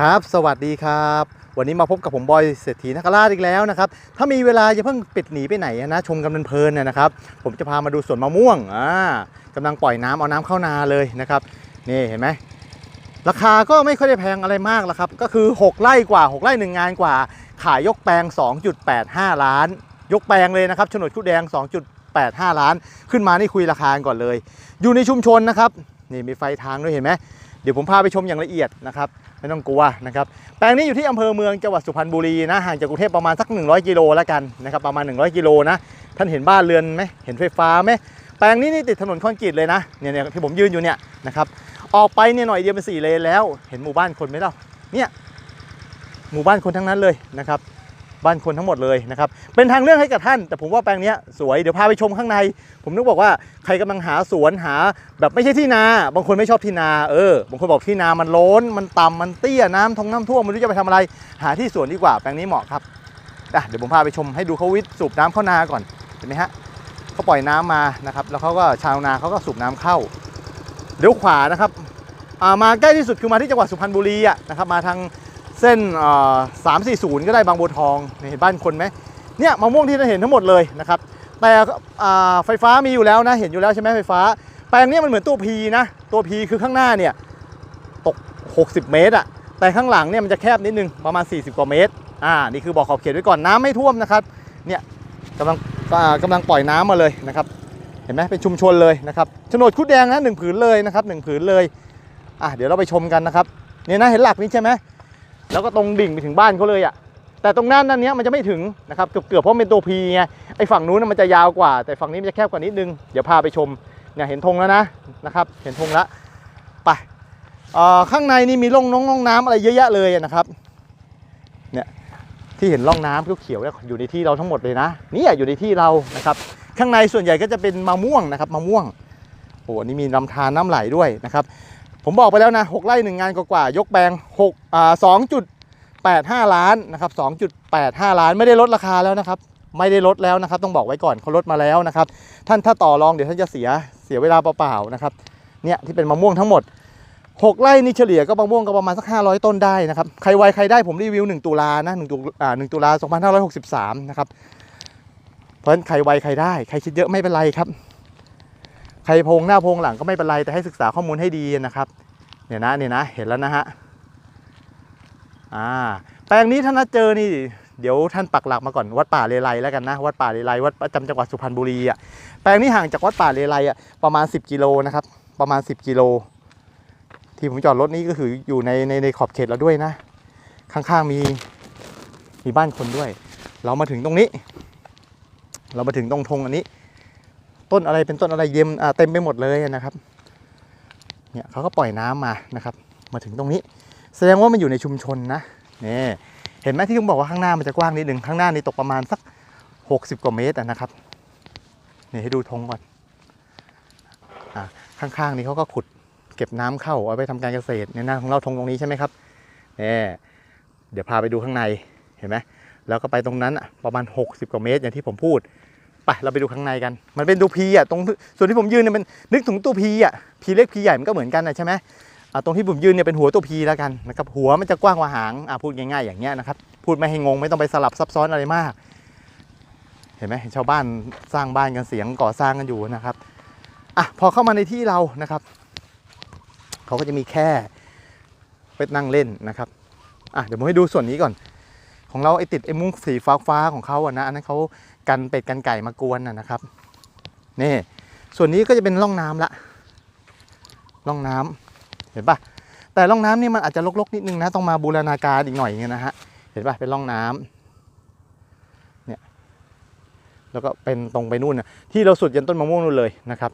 ครับ สวัสดีครับ วันนี้มาพบกับผมบอยเศรษฐีนักราชอีกแล้วนะครับ ถ้ามีเวลาอย่าเพิ่งปิดหนีไปไหนนะ ชมกันเพลินๆนะนะครับ ผมจะพามาดูสวนมะม่วง อ่ากำลังปล่อยน้ำเอาน้ำเข้านาเลยนะครับ นี่เห็นไหม ราคาก็ไม่ค่อยได้แพงอะไรมากแล้วครับ ก็คือ 6 ไร่กว่า 6 ไร่หนึ่งงานกว่า ขายยกแปลง 2.85 ล้าน ยกแปลงเลยนะครับ โฉนดคุดแดง 2.85 ล้าน ขึ้นมานี่คุยราคาก่อนเลย อยู่ในชุมชนนะครับ นี่มีไฟทางด้วยเห็นไหม เดี๋ยวผมพาไปชมอย่างละเอียดนะครับไม่ต้องกลัวนะครับแปลงนี้อยู่ที่อำเภอเมืองจังหวัดสุพรรณบุรีนะห่างจากกรุงเทพประมาณสัก 100 กิโลแล้วกันนะครับประมาณ 100 กิโลนะท่านเห็นบ้านเรือนไหมเห็นไฟฟ้าไหมแปลงนี้นี่ติดถนนคอนกรีตเลยนะเนี่ยเนี่ยที่ผมยืนอยู่เนี่ยนะครับออกไปเนี่ยหน่อยเดียวเป็นสี่เลนแล้ว เห็นหมู่บ้านคนไหมเล่าเนี่ยหมู่บ้านคนทั้งนั้นเลยนะครับ บ้านคนทั้งหมดเลยนะครับ เป็นทางเลือกให้กับท่าน แต่ผมว่าแปลงนี้สวย เดี๋ยวพาไปชมข้างใน ผมนึกบอกว่าใครกำลังหาสวนหา แบบไม่ใช่ที่นา บางคนไม่ชอบที่นา เออ บางคนบอกที่นามันโล้น มันต่ำมันเตี้ยน้ำทงน้ำท่วมไม่รู้จะไปทำอะไร หาที่สวนดีกว่า แปลงนี้เหมาะครับเดี๋ยวผมพาไปชมให้ดูเขาวิทย์สูบน้ำเข้านาก่อน เห็นไหมฮะเขาปล่อยน้ำมานะครับ แล้วเขาก็ชาวนาเขาก็สูบน้ำเข้าเดี๋ยวขวานะครับ มาใกล้ที่สุดคือมาที่จังหวัดสุพรรณบุรีอะนะครับ มาทาง เส้นสามสี่ศูนย์ก็ได้บางบัวทองนี่เห็นบ้านคนไหมเนี่ยมะม่วงที่เราเห็นทั้งหมดเลยนะครับแต่ไฟฟ้ามีอยู่แล้วนะเห็นอยู่แล้วใช่ไหมไฟฟ้า แปลงนี้มันเหมือนตัว P นะตัว P คือข้างหน้าเนี่ยตก 60 เมตรอะแต่ข้างหลังเนี่ยมันจะแคบนิดนึงประมาณ 40 กว่าเมตรอ่านี่คือบอกขอบเขตไว้ก่อนน้ำไม่ท่วมนะครับเนี่ยกำลังกำลังปล่อยน้ำมาเลยนะครับเห็นไหมเป็นชุมชนเลยนะครับโฉนดคุดแดงนะหนึ่งผืนเลยนะครับหนึ่งผืนเลยอะเดี๋ยวเราไปชมกันนะครับเนี่ยนะเห็นหลักนี้ใช่ไหม แล้วก็ตรงดิ่งไปถึงบ้านเขาเลยอะแต่ตรงนั้นนั่นเนี้ยมันจะไม่ถึงนะครับเกือบเกือบเพราะเป็นตัวพีไงไอ้ฝั่งนู้นนะมันจะยาวกว่า แต่ฝั่งนี้มันจะแคบกว่านิดนึงเดี๋ยวพาไปชมเนี่ยเห็นธงแล้วนะนะครับ เห็นธงแล้วไปเอ่อข้างในนี่มีร่องน้องร่องน้ำอะไรเยอะแยะเลยนะครับเนี่ยที่เห็นร่องน้ำเขียวๆเนี่ยอยู่ในที่เราทั้งหมดเลยนะนี่อยู่ในที่เรานะครับ ข้างในส่วนใหญ่ก็จะเป็นมะม่วงนะครับมะม่วงโอ้โหนนี่มีลำธารน้ำไหลด้วยนะครับ ผมบอกไปแล้วนะ6ไร่หนึ่งงานกว่าๆยกแปลง6อ่า2.85ล้านนะครับ2.85ล้านไม่ได้ลดราคาแล้วนะครับ ไม่ได้ลดแล้วนะครับ ต้องบอกไว้ก่อนเขาลดมาแล้วนะครับ ท่านถ้าต่อรองเดี๋ยวท่านจะเสียเสียเวลาเปล่าๆนะครับเนี่ยที่เป็นมะม่วงทั้งหมด6ไร่นี่เฉลี่ยก็มะม่วงก็ประมาณสัก 500 ต้นได้นะครับ ใครไวใครได้ผมรีวิว 1 ตุลานะ1ตุอ่า1ตุลา2563 นะครับ เพราะฉะนั้นใครไวใครได้ ใครคิดเยอะไม่เป็นไรครับ ใครโพงหน้าโพงหลังก็ไม่เป็นไร แต่ให้ศึกษาข้อมูลให้ดีนะครับ เนี่ยนะเนี่ยนะเห็นแล้วนะฮะอ่าแปลงนี้ถ้านเจอนี่เดี๋ยวท่านปักหลักมาก่อนวัดป่าเลไลแล้วกันนะวัดป่าเลไลวัดประจำจังหวัดสุพรรณบุรีอะแปลงนี้ห่างจากวัดป่าเลไลอะประมาณ 10 กิโลนะครับ ประมาณ 10 กิโล ที่ผมจอดรถนี้ก็คืออยู่ในในในขอบเขตเราด้วยนะ ข้างๆมีมีบ้านคนด้วย เรามาถึงตรงนี้ เรามาถึงตรงธงอันนี้ ต้นอะไรเป็นต้นอะไรเย็มอ่าเต็มไปหมดเลยนะครับเนี่ยเขาก็ปล่อยน้ำมานะครับ มาถึงตรงนี้ แสดงว่ามันอยู่ในชุมชนนะนี่เห็นไหมที่ผมบอกว่าข้างหน้ามันจะกว้างนิดหนึ่งข้างหน้านี่ตกประมาณสัก 60 กว่าเมตรนะครับนี่ให้ดูธงก่อนอ่าข้างๆนี้เขาก็ขุดเก็บน้ำเข้าเอาไปทำการเกษตรเนี่ยนะของเราธงตรงนี้ใช่ไหมครับนี่เดี๋ยวพาไปดูข้างในเห็นไหมแล้วก็ไปตรงนั้นอะประมาณ 60 กว่าเมตร อย่างที่ผมพูด ไปเราไปดูข้างในกัน มันเป็นตัวพีอะตรงส่วนที่ผมยืนเนี่ยมันนึกถึงตัวพีอะพีเล็กพีใหญ่มันก็เหมือนกันนะใช่ไหมอ่าตรงที่ผมยืนเนี่ยเป็นหัวตัวพีแล้วกันนะครับหัวมันจะกว้างกว่าหางอ่าพูดง่ายๆอย่างเงี้ยนะครับพูดไม่ให้งงไม่ต้องไปสลับซับซ้อนอะไรมาก เห็นไหมชาวบ้านสร้างบ้านกันเสียงก่อสร้างกันอยู่นะครับอะพอเข้ามาในที่เรานะครับเขาก็จะมีแค่เป็ดนั่งเล่นนะครับอะเดี๋ยวผมให้ดูส่วนนี้ก่อน ของเราไอติดไอมุ้งสีฟ้าฟ้าๆของเขาอะนะอันนั้นเขา กันเป็ดกันไก่มากวนนะนะครับนี่ส่วนนี้ก็จะเป็นร่องน้ำละร่องน้ำเห็นปะแต่ร่องน้ำนี่มันอาจจะลกๆนิดนึงนะต้องมาบูรณาการอีกหน่อยนึงนะฮะเห็นปะเป็นร่องน้ำเนี่ยแล้วก็เป็นตรงไปนู่นนะที่เราสุดยันต้นมะม่วงนู่นเลยนะครับ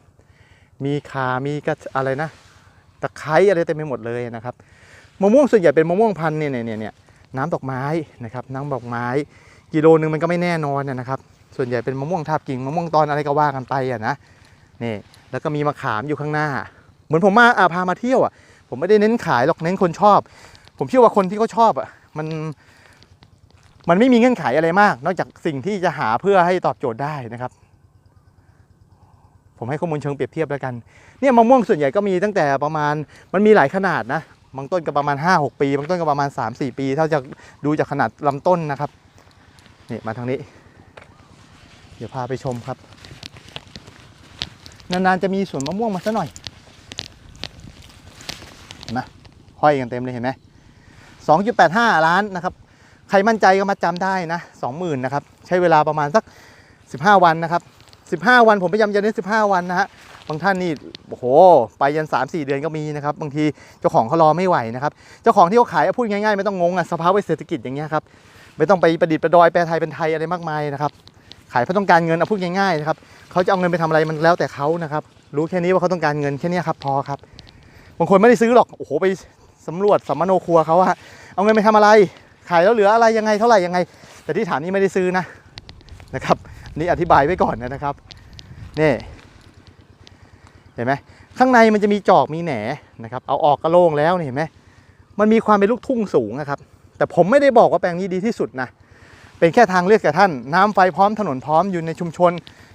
มีคามีกระอะไรนะตะไคร้อะไรเต็มไปหมดเลยนะครับมะม่วงส่วนใหญ่เป็นมะม่วงพันธุ์เนี่ยเนี่ยเนี่ยเนี่ยน้ำดอกไม้นะครับน้ำดอกไม้ กิโลนึงมันก็ไม่แน่นอนนะนะครับ ส่วนใหญ่เป็นมะม่วงทาบกิ่งมะม่วงตอนอะไรก็ว่ากันไปอะนะนี่แล้วก็มีมะขามอยู่ข้างหน้า เหมือนผมมาอาพามาเที่ยวอะผมไม่ได้เน้นขายหรอกเน้นคนชอบ ผมเชื่อว่าคนที่เขาชอบอะมันมันไม่มีเงื่อนไขอะไรมาก นอกจากสิ่งที่จะหาเพื่อให้ตอบโจทย์ได้นะครับ ผมให้ข้อมูลเชิงเปรียบเทียบแล้วกันเนี่ยมะม่วงส่วนใหญ่ก็มีตั้งแต่ประมาณมันมีหลายขนาดนะบางต้นก็ประมาณ 5-6 ปี บางต้นก็ประมาณ 3-4 ปี ถ้าจะดูจากขนาดลำต้นนะครับ นี่มาทางนี้ เดี๋ยวพาไปชมครับ นานๆจะมีสวนมะม่วงมาสักหน่อยเห็นไหมห้อยกันเต็มเลยเห็นไหม2.85ล้านนะครับ ใครมั่นใจก็มาจำได้นะ20,000นะครับ ใช้เวลาประมาณสัก15วันนะครับ15วันผมพยายามจะเน้น15วันนะฮะบางท่านนี่โอ้โห ไปยัน 3-4 เดือนก็มีนะครับ บางทีเจ้าของเขารอไม่ไหวนะครับ เจ้าของที่เขาขายพูดง่ายๆ ไม่ต้องงงอะสภาวะเศรษฐกิจอย่างเงี้ยครับ ไม่ต้องไปประดิษฐ์ประดอยแปลไทยเป็นไทยอะไรมากมายนะครับ ขายเพราะต้องการเงินเอาพูดง่ายๆนะครับเขาจะเอาเงินไปทำอะไรมันแล้วแต่เขานะครับ รู้แค่นี้ว่าเขาต้องการเงินแค่นี้ครับพอครับบางคนไม่ได้ซื้อหรอกโอ้โหไปสำรวจสัมมโนครัวเขาอะเอาเงินไปทำอะไร ขายแล้วเหลืออะไรยังไงเท่าไหร่ยังไง แต่ที่ฐานนี้ไม่ได้ซื้อนะนะครับนี่อธิบายไว้ก่อนนะครับนี่เห็นไหมข้างในมันจะมีจอกมีแหนนะครับ เอาออกก็โล่งแล้วนี่เห็นไหมมันมีความเป็นลูกทุ่งสูงนะครับ แต่ผมไม่ได้บอกว่าแปลงนี้ดีที่สุดนะ เป็นแค่ทางเลือกแกับท่าน น้ำไฟพร้อมถนนพร้อมอยู่ในชุมชน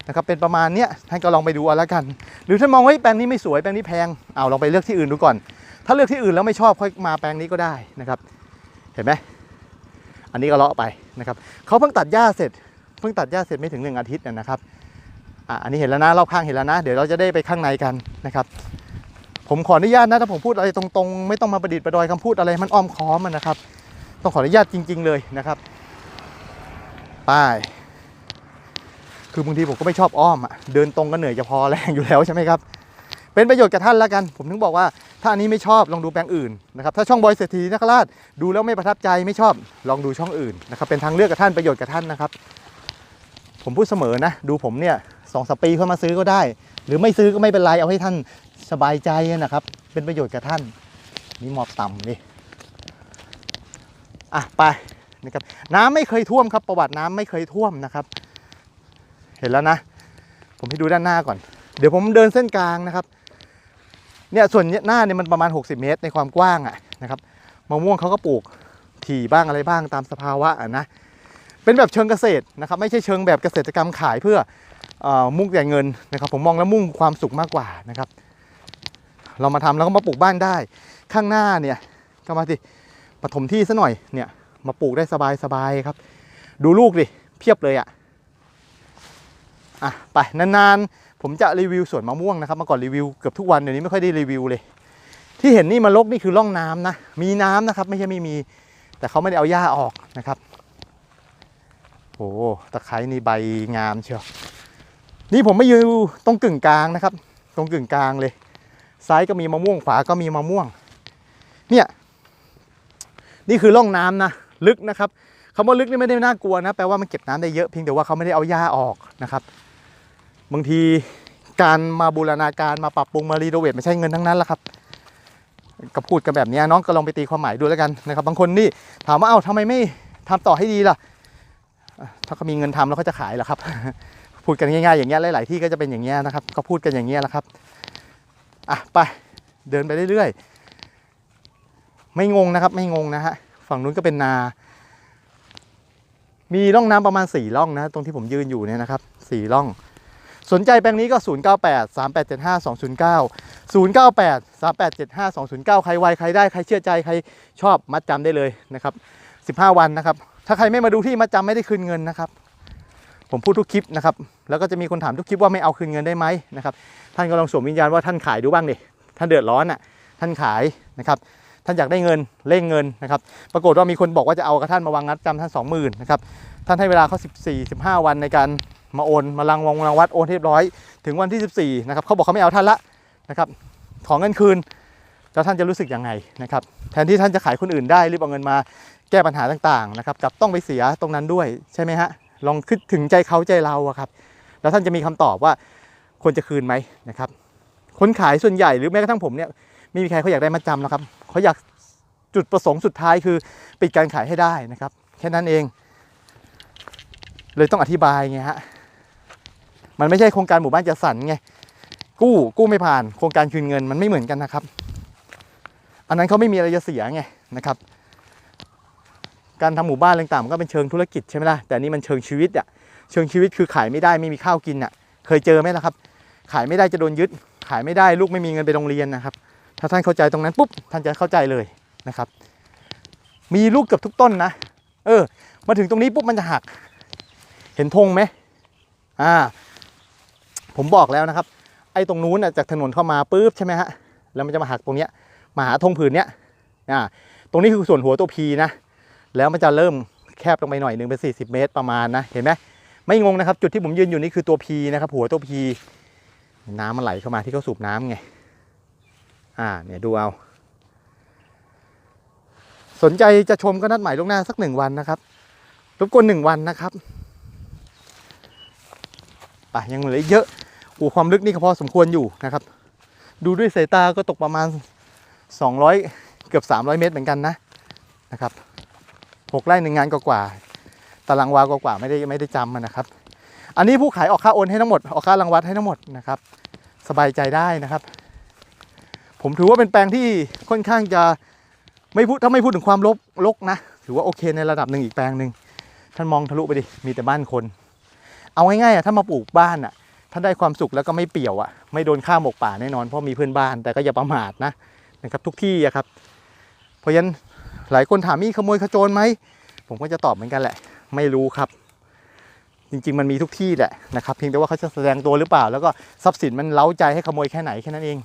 นะครับเป็นประมาณเนี้ยท่านก็ลองไปดูเอาละกัน หรือท่านมองว่าเฮ้แปลงนี้ไม่สวยแปลงนี้แพงเอาลองไปเลือกที่อื่นดูก่อน ถ้าเลือกที่อื่นแล้วไม่ชอบค่อยมาแปลงนี้ก็ได้นะครับ เห็นไหมอันนี้ก็เลาะไปนะครับเขาเพิ่งตัดหญ้าเสร็จ เพิ่งตัดหญ้าเสร็จไม่ถึงหนึ่งอาทิตย์นะครับอะอันนี้เห็นแล้วนะรอบข้างเห็นแล้วนะ เดี๋ยวเราจะได้ไปข้างในกันนะครับผมขออนุญาตนะถ้าผมพูดอะไรตรงๆ ไม่ต้องมาประดิษฐ์ประดอยคำพูดอะไรมันอ้อมค้อมนนะครับ ต้องขออนุญาตจริง ๆ เลยนะครับ ไป้ายคือบางทีผมก็ไม่ชอบอ้อมอะ เดินตรงก็เหนื่อยจะพอแรงอยู่แล้วใช่ไหมครับ เป็นประโยชน์กับท่านแล้วกัน ผมถึงบอกว่า ถ้าอันนี้ไม่ชอบลองดูแปลงอื่นนะครับ ถ้าช่องบอยเศรษฐีนคราชดูแล้วไม่ประทับใจไม่ชอบลองดูช่องอื่นนะครับ เป็นทางเลือกกับท่านประโยชน์กับท่านนะครับ ผมพูดเสมอนะ ดูผมเนี่ยสองสปีเข้ามาซื้อก็ได้ หรือไม่ซื้อก็ไม่เป็นไรเอาให้ท่านสบายใจนะครับ เป็นประโยชน์กับท่าน นี่หมอบต่ำดิอะไป นะครับน้ำไม่เคยท่วมครับ ประวัติน้ำไม่เคยท่วมนะครับ เห็นแล้วนะ ผมให้ดูด้านหน้าก่อน เดี๋ยวผมเดินเส้นกลางนะครับเนี่ยส่วนหน้าเนี่ยมันประมาณ 60 เมตรในความกว้างอะนะครับมะม่วงเขาก็ปลูกถี่บ้างอะไรบ้างตามสภาวะอะนะเป็นแบบเชิงเกษตรนะครับ ไม่ใช่เชิงแบบเกษตรกรรมขายเพื่อออมุ่งแต่เงินนะครับ ผมมองแล้วมุ่งความสุขมากกว่านะครับ เรามาทำแล้วก็มาปลูกบ้านได้ ข้างหน้าเนี่ยก็มาสิปฐมที่ซะหน่อยเนี่ย มาปลูกได้สบายๆครับ ดูลูกดิเพียบเลยอะอะไปนานๆ ผมจะรีวิวสวนมะม่วงนะครับเมื่อก่อนรีวิวเกือบทุกวันเดี๋ยวนี้ไม่ค่อยได้รีวิวเลย ที่เห็นนี่มันลกนี่คือร่องน้ำนะมีน้ำนะครับ ไม่ใช่ไม่มี แต่เขาไม่ได้เอาหญ้าออกนะครับโอ้ตะไคร้นี่ใบงามเชียวนี่ผมไม่อยู่ตรงกึ่งกลางนะครับ ตรงกึ่งกลางเลย ซ้ายก็มีมะม่วงขวาก็มีมะม่วง เนี่ย นี่คือร่องน้ำนะ ลึกนะครับคำว่าลึกนี่ไม่ได้น่ากลัวนะแปลว่ามันเก็บน้ำได้เยอะเพียงแต่ว่าเขาไม่ได้เอาหญ้าออกนะครับ บางทีการมาบูรณาการมาปรับปรุงมารีโนเวทไม่ใช่เงินทั้งนั้นแหละครับก็พูดกันแบบนี้น้องก็ลองไปตีความหมายดูแล้วกันนะครับบางคนนี่ถามว่าเอ้าทำไมไม่ทำต่อให้ดีล่ะอะถ้าเขามีเงินทำแล้วเขาจะขายเหรอครับ พูดกันง่ายๆอย่างเงี้ยหลาย ๆ ที่ก็จะเป็นอย่างเงี้ยนะครับ ก็พูดกันอย่างเงี้ยแหละครับอะไปเดินไปเรื่อยๆ ไม่งงนะครับ ไม่งงนะฮะ ฝั่งนู้นก็เป็นนา มีร่องน้ำประมาณ4ร่องนะ ตรงที่ผมยืนอยู่เนี่ยนะครับสี่ร่อง สนใจแปลงนี้ก็ 098 3875 209 098 3875 209 ใครไวใครได้ใครเชื่อใจใครชอบมัดจำได้เลยนะครับ 15 วันนะครับ ถ้าใครไม่มาดูที่มัดจำไม่ได้คืนเงินนะครับผมพูดทุกคลิปนะครับ แล้วก็จะมีคนถามทุกคลิปว่าไม่เอาคืนเงินได้ไหมนะครับ ท่านก็ลองสวมวิญญาณว่าท่านขายดูบ้างดิ ท่านเดือดร้อนอะ ท่านขายนะครับ ท่านอยากได้เงินเร่งเงินนะครับ ปรากฏว่ามีคนบอกว่าจะเอากับท่านมาวางงัดจำท่าน 20,000นะครับ ท่านให้เวลาเขา14 15 วันในการมาโอนมาลังวงรางวัดโอนเรียบร้อยถึงวันที่ 14นะครับเขาบอกเขาไม่เอาท่านละนะครับขอเงินคืนแล้วท่านจะรู้สึกยังไงนะครับ แทนที่ท่านจะขายคนอื่นได้รีบเอาเงินมาแก้ปัญหาต่างๆนะครับกับต้องไปเสียตรงนั้นด้วยใช่ไหมฮะลองคิดถึงใจเขาใจเราอะครับ แล้วท่านจะมีคำตอบว่าควรจะคืนไหมนะครับคนขายส่วนใหญ่หรือแม้กระทั่งผมเนี่ยไม่มีใครเขาอยากได้มาจำแล้วครับ เขาอยากจุดประสงค์สุดท้ายคือปิดการขายให้ได้นะครับ แค่นั้นเอง เลยต้องอธิบายไงฮะมันไม่ใช่โครงการหมู่บ้านจัดสรรไงกู้กู้ไม่ผ่าน โครงการคืนเงินมันไม่เหมือนกันนะครับ อันนั้นเขาไม่มีอะไรจะเสียไงนะครับ การทำหมู่บ้านต่างๆมันก็เป็นเชิงธุรกิจใช่ไหมล่ะแต่นนี่มันเชิงชีวิตอะเชิงชีวิตคือขายไม่ได้ไม่มีข้าวกินอะเคยเจอไหมล่ะครับ ขายไม่ได้จะโดนยึด ขายไม่ได้ลูกไม่มีเงินไปโรงเรียนนะครับ ถ้าท่านเข้าใจตรงนั้นปุ๊บท่านจะเข้าใจเลยนะครับ มีลูกเกือบทุกต้นนะ เออ มาถึงตรงนี้ปุ๊บมันจะหัก เห็นธงไหมอ่า ผมบอกแล้วนะครับ ไอ้ตรงนู้นจากถนนเข้ามาปุ๊บใช่ไหมฮะแล้วมันจะมาหักตรงเนี้ยมาหาธงผืนเนี้ยอ่าตรงนี้คือส่วนหัวตัวพีนะ แล้วมันจะเริ่มแคบลงไปหน่อยหนึ่งเป็น 40 เมตรประมาณนะ เห็นไหมไม่งงนะครับ จุดที่ผมยืนอยู่นี่คือตัวพีนะครับ หัวตัวพี น้ำมันไหลเข้ามาที่เขาสูบน้ำไง อ่าเนี่ยดูเอาสนใจจะชมก็นัดหมายล่วงหน้าสักหนึ่งวันนะครับรบกวนหนึ่งวันนะครับป่ะยังเหลืออีกเยอะอูความลึกนี่ก็พอสมควรอยู่นะครับ ดูด้วยสายตาก็ตกประมาณ 200 เกือบ 300 เมตรเหมือนกันนะนะครับหกไร่หนึ่งงานกว่าตารางวากว่าๆไม่ได้ไม่ได้จำมันนะครับ อันนี้ผู้ขายออกค่าโอนให้ทั้งหมดออกค่ารังวัดให้ทั้งหมดนะครับ สบายใจได้นะครับ ผมถือว่าเป็นแปลงที่ค่อนข้างจะไม่พูดถ้าไม่พูดถึงความลกลกนะ ถือว่าโอเคในระดับหนึ่งอีกแปลงหนึ่งท่านมองทะลุไปดิมีแต่บ้านคน เอาง่ายๆอะถ้ามาปลูกบ้านอะท่านได้ความสุขแล้วก็ไม่เปี่ยวอะไม่โดนฆ่าหมกป่าแน่นอนเพราะมีเพื่อนบ้านแต่ก็อย่าประมาทนะนะครับทุกที่อะครับเพราะฉะนั้นหลายคนถามมีขโมยขโจรไหมผมก็จะตอบเหมือนกันแหละ ไม่รู้ครับ จริงๆ มันมีทุกที่แหละนะครับเพียงแต่ว่าเขาจะแสดงตัวหรือเปล่า แล้วก็ทรัพย์สินมันเล้าใจให้ขโมยแค่ไหนแค่นั้นเอง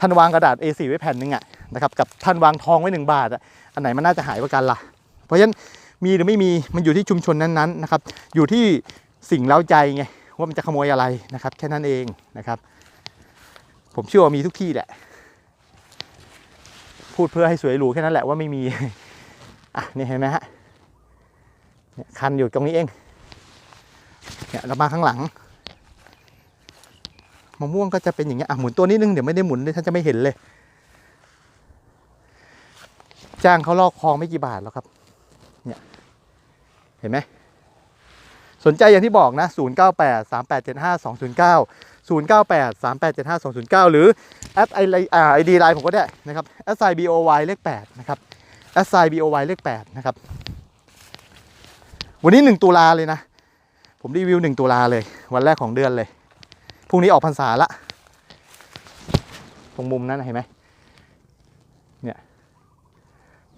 ท่านวางกระดาษ A4 ไว้แผ่นหนึ่งอะนะครับกับท่านวางทองไว้หนึ่งบาทอะอันไหนมันน่าจะหายกว่ากันล่ะ เพราะฉะนั้นมีหรือไม่มีมันอยู่ที่ชุมชนนั้นๆนะครับอยู่ที่สิ่งเล้าใจไงว่ามันจะขโมยอะไรนะครับ แค่นั้นเองนะครับ ผมเชื่อว่ามีทุกที่แหละ พูดเพื่อให้สวยหรูแค่นั้นแหละว่าไม่มีอะนี่เห็นไหมฮะคันอยู่ตรงนี้เองเนี่ยเรามาข้างหลัง มะม่วงก็จะเป็นอย่างเงี้ยอะหมุนตัวนิดนึงเดี๋ยวไม่ได้หมุนเลยท่านจะไม่เห็นเลย จ้างเขาลอกคลองไม่กี่บาทหรอกครับ เนี่ย เห็นไหมสนใจอย่างที่บอกนะ 0 9 8 3 8 7 5 2 0 9 0 9 8 3 8 7 5 2 0 9 หรือแอดไอไอดีไลน์ผมก็ได้นะครับแอดไซบีโอวเลข8นะครับแอดไซบีโอวเลข8นะครับ วันนี้ 1 ตุลาเลยนะ ผมรีวิว 1 ตุลาเลย วันแรกของเดือนเลย รุ่งนี้ออกพรรษาละ ตรงมุมนั้นเห็นไหมเนี่ย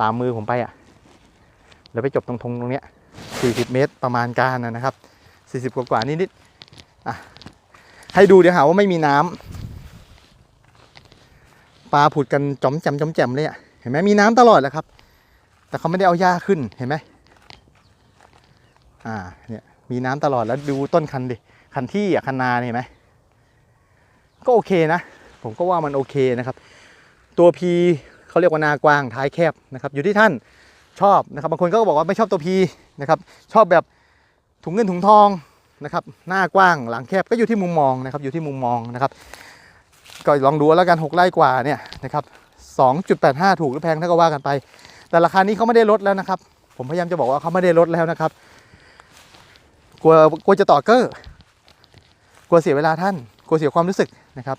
ตามมือผมไปอะ แล้วไปจบตรงทงตรงเนี้ย40 เมตรประมาณการนะครับ 40 กว่ากว่าๆนิดๆอะให้ดูเดี๋ยวหาว่าไม่มีน้ำปลาผุดกันจอมแจมจอมแจมเลยอะเห็นไหมมีน้ำตลอดแหละครับ แต่เขาไม่ได้เอาหญ้าขึ้นเห็นไหมอ่าเนี่ยมีน้ำตลอดแล้วดูต้นคันดิคันที่อะคันนาเห็นไหม ก็โอเคนะ ผมก็ว่ามันโอเคนะครับ ตัวพีเขาเรียกว่านากว้างท้ายแคบนะครับ อยู่ที่ท่านชอบนะครับ บางคนก็บอกว่าไม่ชอบตัวพีนะครับ ชอบแบบถุงเงินถุงทองนะครับ หน้ากว้างหลังแคบก็อยู่ที่มุมมองนะครับ อยู่ที่มุมมองนะครับ ก็ลองดูแล้วกัน6ไร่กว่าเนี่ยนะครับ2.85 ถูกหรือแพงถ้าก็ว่ากันไป แต่ราคานี้เขาไม่ได้ลดแล้วนะครับ ผมพยายามจะบอกว่าเขาไม่ได้ลดแล้วนะครับ กลัวกลัวจะต่อเกอร์กลัวเสียเวลาท่าน กลัวเสียความรู้สึก นะครับ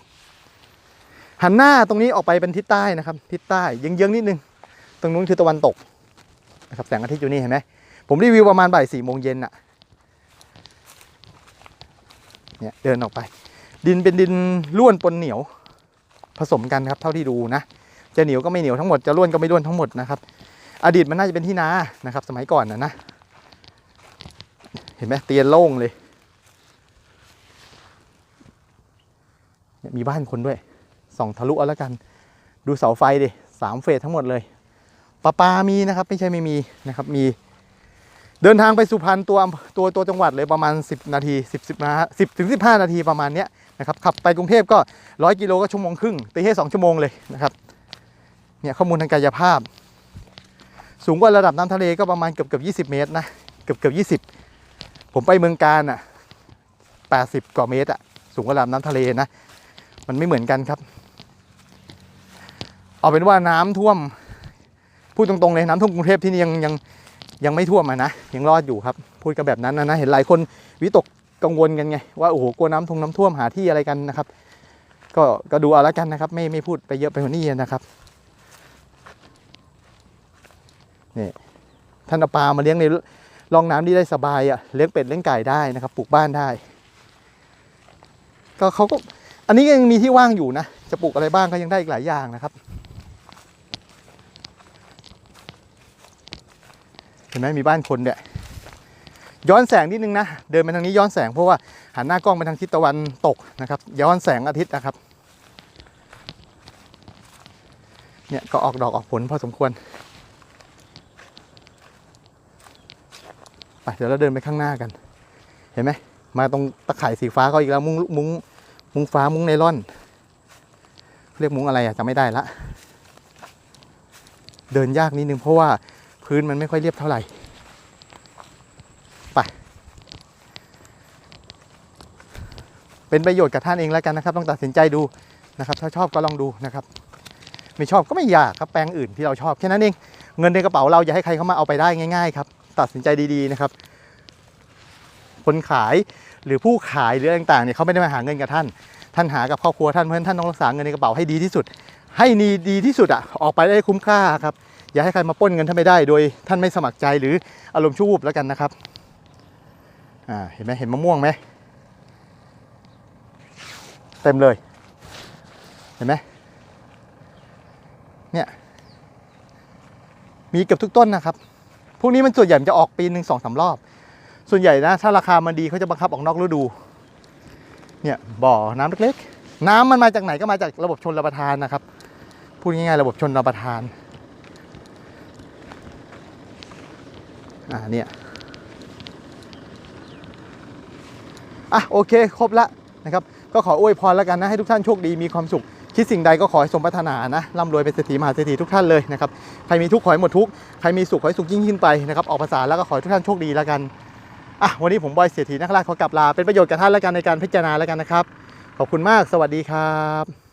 หันหน้าตรงนี้ออกไปเป็นทิศใต้นะครับ ทิศใต้เยื้องๆนิดนึง ตรงนู้นคือตะวันตกนะครับแสงอาทิตย์อยู่นี่เห็นไหมผมรีวิวประมาณบ่ายสี่โมงเย็นอะเนี่ยเดินออกไป ดินเป็นดินล้วนปนเหนียว ผสมกันครับ เท่าที่ดูนะจะเหนียวก็ไม่เหนียวทั้งหมดจะล้วนก็ไม่ล้วนทั้งหมดนะครับ อดีตมันน่าจะเป็นที่นานะครับ สมัยก่อนนะนะเห็นไหมเตียนโล่งเลย เนี่ยมีบ้านคนด้วยส่องทะลุเอาแล้วกัน ดูเสาไฟดิสามเฟสทั้งหมดเลยปลาปามีนะครับ ไม่ใช่ไม่มีนะครับมี เดินทางไปสุพรรณตัวตัวตัวจังหวัดเลยประมาณ 10 นาที 10 10นะ10ถึง15 นาทีประมาณเนี้ยนะครับขับไปกรุงเทพก็ 100 กิโลก็ชั่วโมงครึ่งตีให้ 2 ชั่วโมงเลยนะครับเนี่ยข้อมูลทางกายภาพ สูงกว่าระดับน้ำทะเลก็ประมาณเกือบเกือบ20 เมตรนะเกือบเกือบ20 ผมไปเมืองการอะ80 กว่าเมตรอะสูงกว่าระดับน้ำทะเลนะ มันไม่เหมือนกันครับ เอาเป็นว่าน้ำท่วม พูดตรงๆเลยน้ำท่วมกรุงเทพที่นี่ยังยังยังไม่ท่วมอะนะยังรอดอยู่ครับ พูดกันแบบนั้นนะนะเห็นหลายคนวิตกกังวลกันไงว่าโอ้โหกลัวน้ำท่วมน้ำท่วมหาที่อะไรกันนะครับ ก็ก็ดูเอาล้วกันนะครับ ไม่ไม่พูดไปเยอะไปกว่านี้นะครับนี่ท่านเอาปลามาเลี้ยงในร่องน้ำนี่ได้สบายอะเลี้ยงเป็ดเลี้ยงไก่ได้นะครับ ปลูกบ้านได้ ก็เขาก็ อันนี้ยังมีที่ว่างอยู่นะ จะปลูกอะไรบ้างก็ยังได้อีกหลายอย่างนะครับ เห็นไหมมีบ้านคนเนี่ยย้อนแสงนิดนึงนะ เดินไปทางนี้ย้อนแสงเพราะว่าหันหน้ากล้องไปทางทิศตะวันตกนะครับ ย้อนแสงอาทิตย์นะครับ เนี่ยก็ออกดอกออกผลพอสมควร ไปเดี๋ยวเราเดินไปข้างหน้ากัน เห็นไหม มาตรงตะข่ายสีฟ้าเขาอีกแล้วมุ้งมุ้ง มุ้งฟ้ามุ้งไนล่อน เรียกมุ้งอะไรอะจำไม่ได้ละ เดินยากนิดนึงเพราะว่าพื้นมันไม่ค่อยเรียบเท่าไหร่ ไป เป็นประโยชน์กับท่านเองแล้วกันนะครับ ต้องตัดสินใจดูนะครับ ถ้าชอบก็ลองดูนะครับ ไม่ชอบก็ไม่อยากครับแปลงอื่นที่เราชอบแค่นั้นเองเงินในกระเป๋าเราอย่าให้ใครเข้ามาเอาไปได้ง่าย ๆ ครับ ตัดสินใจดีๆนะครับ คนขาย หรือผู้ขายหรืออะไรต่างๆเนี่ยเขาไม่ได้มาหาเงินกับท่าน ท่านหากับครอบครัวท่านเพราะฉะนั้นท่านต้องรักษาเงินในกระเป๋าให้ดีที่สุด ให้นีดีที่สุดอะออกไปได้คุ้มค่าครับอย่าให้ใครมาป้นเงินท่านไม่ได้โดย ท่านไม่สมัครใจหรืออารมณ์ชั่ววูบแล้วกันนะครับอ่าเห็นไหมเห็นมะม่วงไหมเต็มเลยเห็นไหมเนี่ยมีเกือบทุกต้นนะครับ พวกนี้มันส่วนใหญ่จะออกปีหนึ่งสองสามรอบ ส่วนใหญ่นะ ถ้าราคามันดีเขาจะบังคับออกนอกฤดู เนี่ยบ่อน้ำเล็กๆ น้ำมันมาจากไหนก็มาจากระบบชนระทานนะครับ พูดง่ายๆระบบชนระทาน อ่าเนี่ย อะโอเค ครบละนะครับ ก็ขออวยพรแล้วกันนะให้ทุกท่านโชคดีมีความสุขคิดสิ่งใดก็ขอให้สมปรารถนานะร่ำรวยเป็นเศรษฐีมหาเศรษฐีทุกท่านเลยนะครับ ใครมีทุกข์ขอให้หมดทุกข์ ใครมีสุขขอให้สุขยิ่งขึ้นไปนะครับ ออกภาษาแล้วก็ขอให้ทุกท่านโชคดีแล้วกัน อะวันนี้ผมบอยเสียทีนักล่าขอกลับลาเป็นประโยชน์กับท่านแล้วกันในการพิจารณาแล้วกันนะครับ ขอบคุณมากสวัสดีครับ